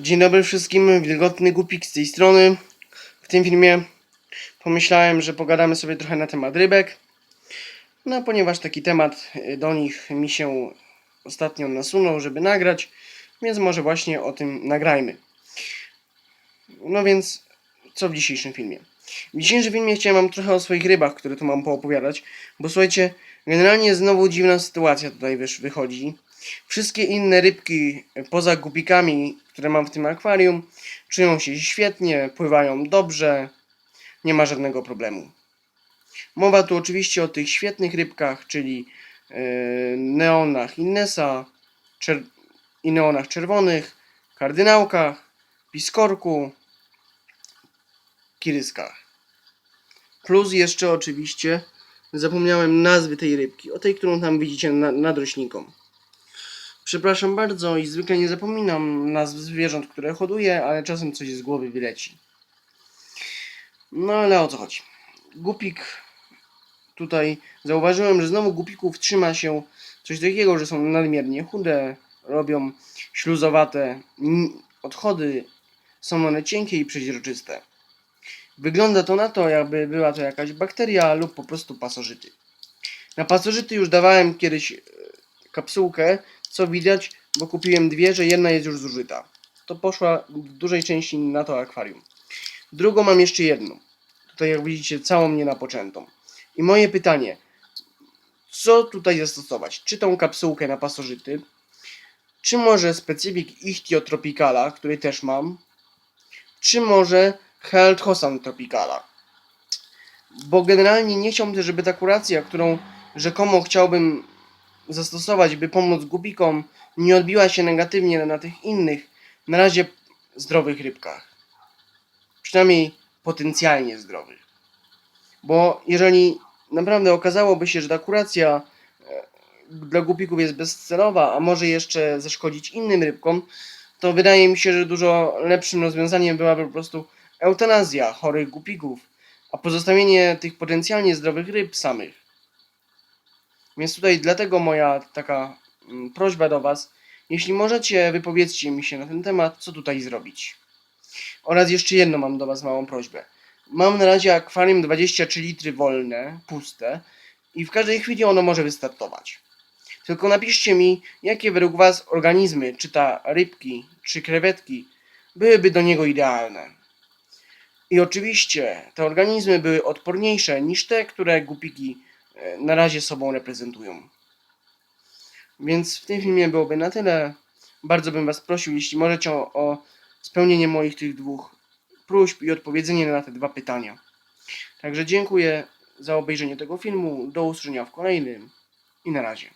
Dzień dobry wszystkim, wilgotny głupik z tej strony. W tym filmie pomyślałem, że pogadamy sobie trochę na temat rybek. No, ponieważ taki temat y, do nich mi się ostatnio nasunął, żeby nagrać, więc może właśnie o tym nagrajmy. No więc, co w dzisiejszym filmie? W dzisiejszym filmie chciałem wam trochę o swoich rybach, które tu mam poopowiadać, bo słuchajcie, generalnie znowu dziwna sytuacja tutaj wychodzi. Wszystkie inne rybki poza gupikami, które mam w tym akwarium, czują się świetnie, pływają dobrze, nie ma żadnego problemu. Mowa tu oczywiście o tych świetnych rybkach, czyli e, neonach Innesa czer- i neonach czerwonych, kardynałkach, piskorku, kiryskach. Plus jeszcze oczywiście zapomniałem nazwy tej rybki, o tej, którą tam widzicie na, nad roślinką. Przepraszam bardzo i zwykle nie zapominam nazw zwierząt, które hoduję, ale czasem coś z głowy wyleci. No ale o co chodzi? Gupik tutaj zauważyłem, że znowu gupików trzyma się coś takiego, że są nadmiernie chude, robią śluzowate odchody, są one cienkie i przeźroczyste. Wygląda to na to, jakby była to jakaś bakteria lub po prostu pasożyty. Na pasożyty już dawałem kiedyś e, kapsułkę, co widać, bo kupiłem dwie, że jedna jest już zużyta. To poszła w dużej części na to akwarium. Drugą mam jeszcze jedną. Tutaj jak widzicie całą nie napoczętą. I moje pytanie, co tutaj zastosować? Czy tą kapsułkę na pasożyty, czy może specyfik Ichthyotropicala, który też mam, czy może Held Hosan Tropicala. Bo generalnie nie chciałbym żeby ta kuracja, którą rzekomo chciałbym zastosować, by pomóc gubikom, nie odbiła się negatywnie na tych innych, na razie zdrowych rybkach. Przynajmniej potencjalnie zdrowych. Bo jeżeli naprawdę okazałoby się, że ta kuracja e, dla gubików jest bezcelowa, a może jeszcze zaszkodzić innym rybkom, to wydaje mi się, że dużo lepszym rozwiązaniem byłaby po prostu eutanazja chorych gupików, a pozostawienie tych potencjalnie zdrowych ryb samych. Więc tutaj dlatego moja taka mm, prośba do Was, jeśli możecie, wypowiedzcie mi się na ten temat, co tutaj zrobić. Oraz jeszcze jedną mam do Was małą prośbę. Mam na razie akwarium 23 litry wolne, puste i w każdej chwili ono może wystartować. Tylko napiszcie mi, jakie według Was organizmy, czy ta rybki, czy krewetki, byłyby do niego idealne. I oczywiście te organizmy były odporniejsze niż te, które gupiki e, na razie sobą reprezentują. Więc w tym filmie byłoby na tyle. Bardzo bym Was prosił, jeśli możecie o, spełnienie moich tych dwóch próśb i odpowiedzenie na te dwa pytania. Także dziękuję za obejrzenie tego filmu. Do usłyszenia w kolejnym i na razie.